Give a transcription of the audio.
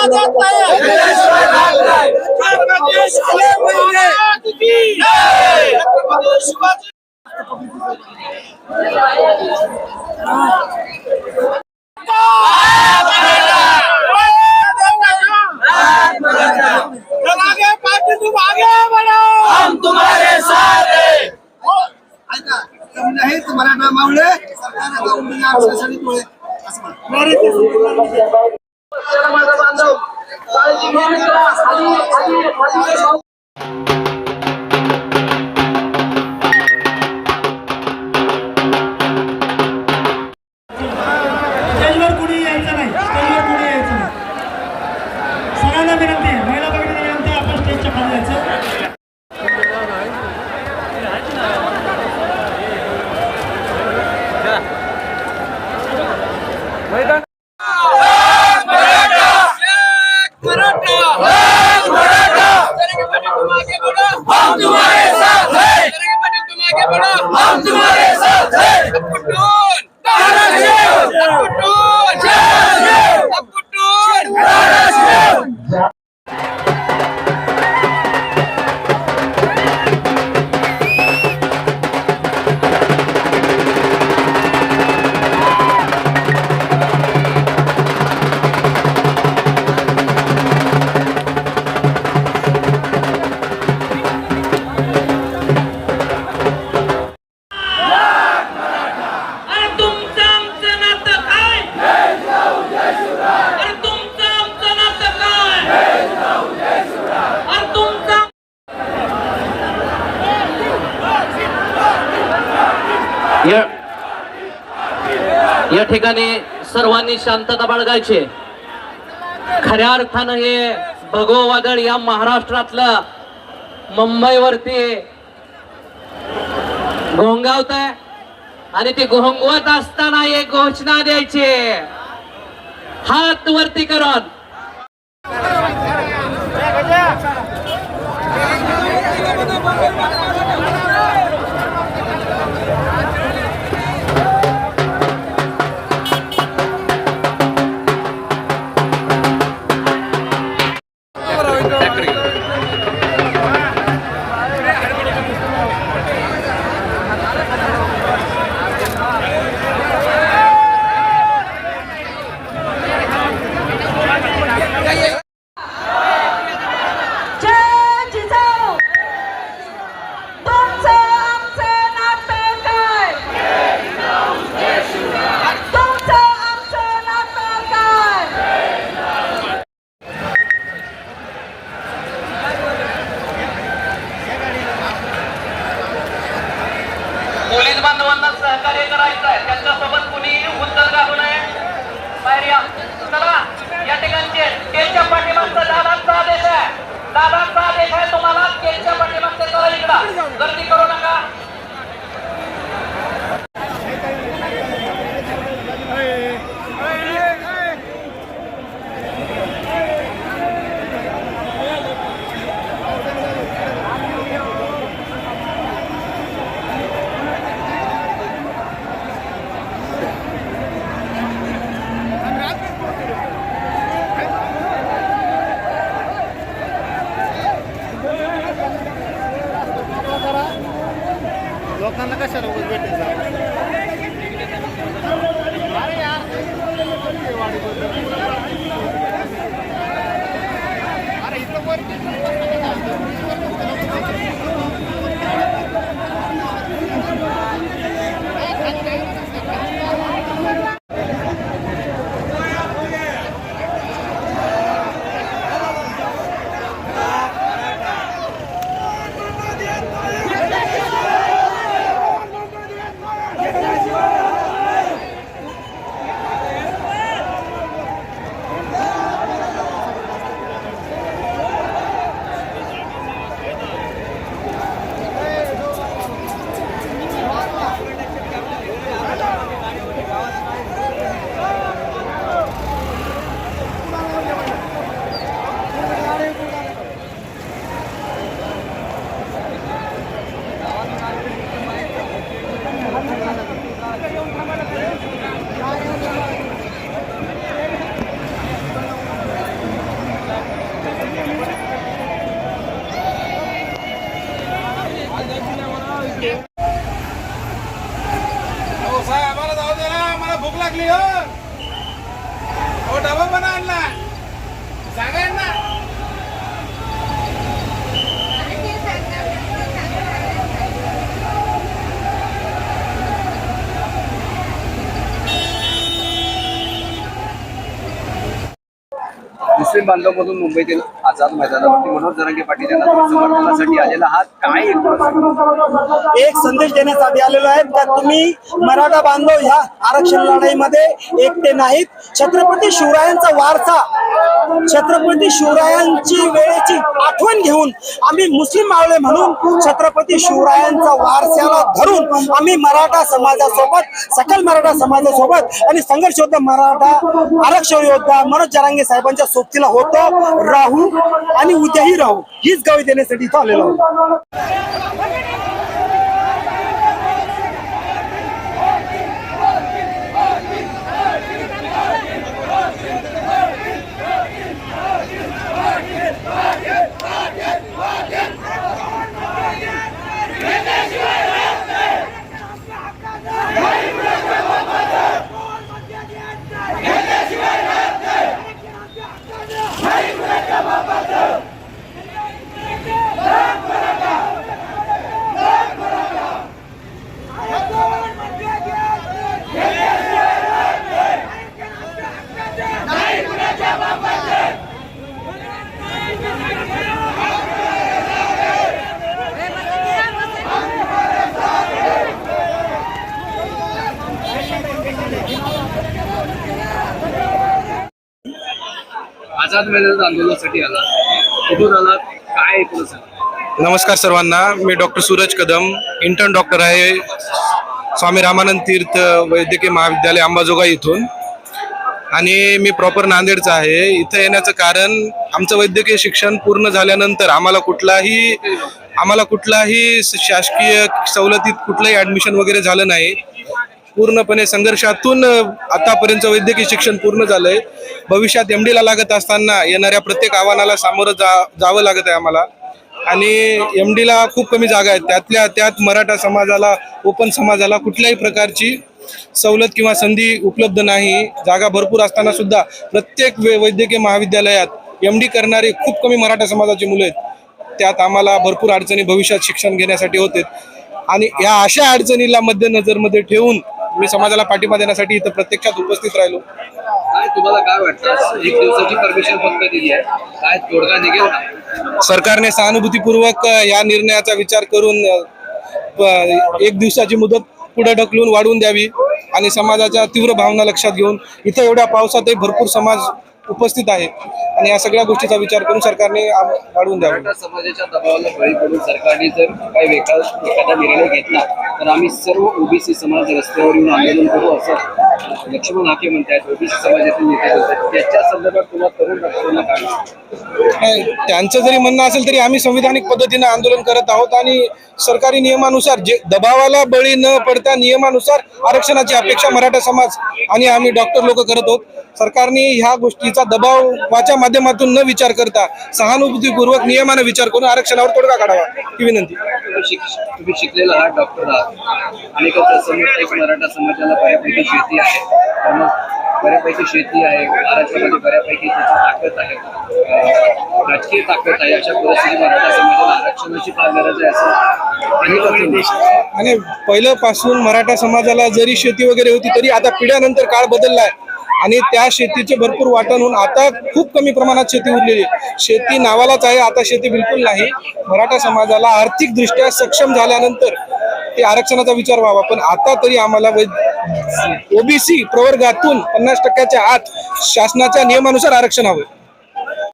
मान्यता देत नाही तुम्हाला ना मावळे सरकार বান্ধব। या ठिकाणी सर्वांनी शांतता बाळगायची. खऱ्या अर्थानं हे भगो वादळ या महाराष्ट्रातलं मुंबईवरती घोंगावत आहे आणि ते घोंगवत असताना एक घोषणा द्यायची. हात वरती करून. सहकार्य करायचं आहे त्यांच्यासोबत कुणी उत्तर घालू नये. बाहेर या चला. या ठिकाणचे केलच्या पाठीमागचा दादांचा आदेश आहे. दादांचा आदेश आहे तुम्हाला केलच्या पाठीमागचे चला इकडा. गर्दी करू नका. लोकांना कशाला उगाच भेटायचं? बांधव मुंबईतील आझाद मैदानावरती. मनोज जरांगे पाटील यांना तुम्ही समर्थनासाठी आलेला आहात. काय एकूण एक संदेश देण्यासाठी आलेलो आहे. का तुम्ही मराठा बांधव ह्या आरक्षण लढाईमध्ये एकटे नाहीत. छत्रपती शिवरायांचा वारसा छत्रपती शिवरायांची वेळेची आठवण घेऊन आम्ही मुस्लिम मावळे म्हणून छत्रपती शिवरायांचा वारसाला धरून आम्ही मराठा समाजासोबत सकल मराठा समाजासोबत आणि संघर्ष योद्धा मराठा आरक्षण योद्धा मनोज जरांगे साहेबांच्या सोबतीला होतो. राहू आणि उद्याही राहू. हीच गावी देण्यासाठी इथं आलेलो आहोत. आझाद मैदानात आंदोलनासाठी आला. कुठून आला? काय नमस्कार सर्वांना. मी doctor Suraj Kadam intern doctor आहे स्वामी रामानंद तीर्थ वैद्यकीय महाविद्यालय अंबाजोगाई इथून. आणि मी प्रॉपर नांदेडचा आहे. इथं येण्याचं कारण आमचं वैद्यकीय शिक्षण पूर्ण झाल्यानंतर आम्हाला कुठलाही आम्हाला कुठलाही शासकीय सवलतीत कुठलंही ॲडमिशन वगैरे झालं नाही. पूर्णपणे संघर्षातून आतापर्यंत वैद्यकीय शिक्षण पूर्ण झालंय. भविष्यात एम डीला लागत असताना येणाऱ्या प्रत्येक आव्हानाला सामोरं जा जावं लागत आहे आम्हाला. आणि एम डीला खूप कमी जागा आहेत. त्यातल्या त्यात मराठा समाजाला ओपन समाजाला कुठल्याही प्रकारची सवलत किंवा संधी उपलब्ध नाही. जागा भरपूर असताना सुद्धा प्रत्येक वे- वैद्यकीय महाविद्यालयात एम डी करणारे खूप कमी मराठा समाजाची मुलं आहेत. त्यात आम्हाला भरपूर अडचणी भविष्यात शिक्षण घेण्यासाठी होते आणि या अशा अडचणीला मध्यनजरमध्ये ठेवून मी समाजाला पाठिंबा देण्यासाठी इथं प्रत्यक्षात उपस्थित राहिलो. काय तुम्हाला काय वाटतं? एक दिवसाची परमिशन फक्त दिली आहे. काय तोडगा निघेल का? सरकारने सहानुभूतीपूर्वक या निर्णयाचा विचार करून अ, एक दिवसाची मुदत पुढे ढकलून वाढवून द्यावी आणि समाजाच्या तीव्र भावना लक्षात घेऊन इथं एवढ्या पावसातही भरपूर समाज उपस्थित आहे. आणि या सगळ्या गोष्टीचा विचार करून सरकारने वाढवून द्यावी. मराठा समाजाच्या दबावाला बळी पडून सरकारने जर काही वेगळा एखादा निर्णय घेतला तर आम्ही सर्व ओबीसी समाज रस्त्यावर येऊन आंदोलन करू असं लक्ष्मण हाके म्हणतात ओबीसी समाजातील नेते बोलतात त्याच्या संदर्भात तुम्हाला तरुण डॉक्टरांना काय त्यांचं जरी म्हणणं असेल तरी आम्ही संविधानिक पद्धतीने आंदोलन करत आहोत आणि सरकारी नियमानुसार जे दबावाला बळी न पडता नियमानुसार आरक्षणाची अपेक्षा मराठा समाज आणि आम्ही डॉक्टर लोक करत आहोत. सरकारने ह्या गोष्टीचा दबावाच्या माध्यमातून न विचार करता सहानुभूतीपूर्वक नियमाने विचार करून आरक्षणावर तोडगा काढावा ही विनंती. तुम्ही शिक- तुम्ही शिकलेला आहात डॉक्टर आहात. अनेकांचा मराठा समाजाला शेती आहे तर मग बऱ्यापैकी शेती आहे महाराष्ट्रामध्ये बऱ्यापैकी त्याची ताकद आहे. राजकीय ताकद आहे अशा परिस्थितीत मराठा समाजाला आरक्षणाची फार गरज आहे असं. आणि पहिल्यापासून मराठा समाजाला जरी शेती वगैरे होती तरी आता पिढ्यानंतर काळ बदलला आहे आणि त्या शेतीचे भरपूर वाटण होऊन आता खूप कमी प्रमाणात शेती उरलेली आहे. शेती नावालाच आहे आता शेती बिलकुल नाही. मराठा समाजाला आर्थिकदृष्ट्या सक्षम झाल्यानंतर ते आरक्षणाचा विचार व्हावा. पण आता तरी आम्हाला ओबीसी प्रवर्गातून पन्नास टक्क्याच्या आत शासनाच्या नियमानुसार आरक्षण हवं